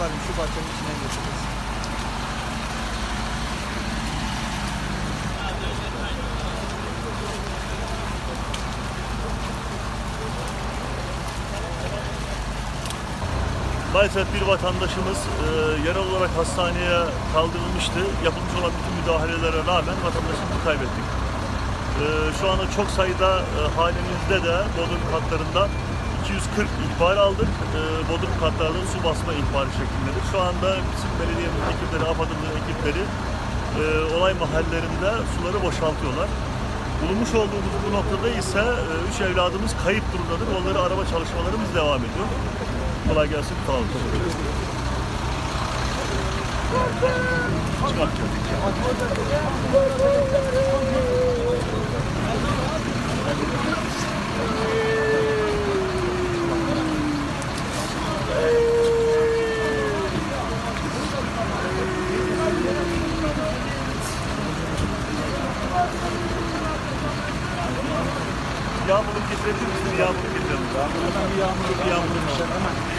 malum şu bahçenin içinden geçeceğiz. Maalesef bir vatandaşımız e, yerel olarak hastaneye kaldırılmıştı. Yapılmış olan bütün müdahalelere rağmen vatandaşımızı kaybettik. E, şu anda çok sayıda e, hanemizde de Bodrum katlarında 240 ihbar aldık. E, Bodrum katlarında su basma ihbarı şeklindedir. Şu anda bizim belediyemiz ekipleri, AFAD'ın ekipleri e, olay mahallelerinde suları boşaltıyorlar. Bulunmuş olduğumuz bu noktada ise 3 evladımız kayıp durumdadır. Onları araba çalışmalarımız devam ediyor. Kolay gelsin. Sağ olun. Çıkart Yağmurluk getirebilir misin? Yağmurluk getirelim. Hemen bir yağmur Bir yağmurluk. Hemen.